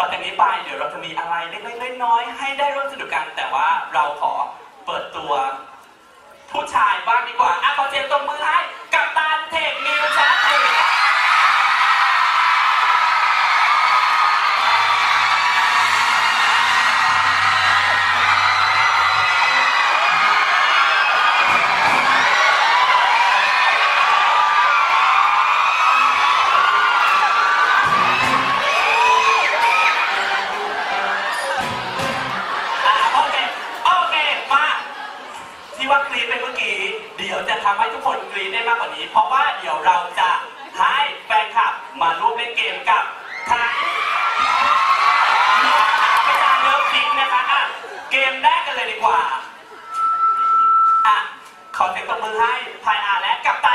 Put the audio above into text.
ต่อจากนี้ไปเดี๋ยวเราจะมีอะไรเล็กๆน้อยๆให้ได้ร่วมสนุกกัน แต่ว่าเราขอเปิดตัวผู้ชายบ้างดีกว่า ยวจะทำให้ทุกคนกรีดได้มากกว่านี้ เพราะว่าเดี๋ยวเราจะให้แฟนคลับมาร่วมเล่นเกมกับทั้งเนื้อหาประจานเลิฟซิงนะคะอะเกมแรกกันเลยดีกว่าอะขอเสียงตบมือให้พายอาและกับตั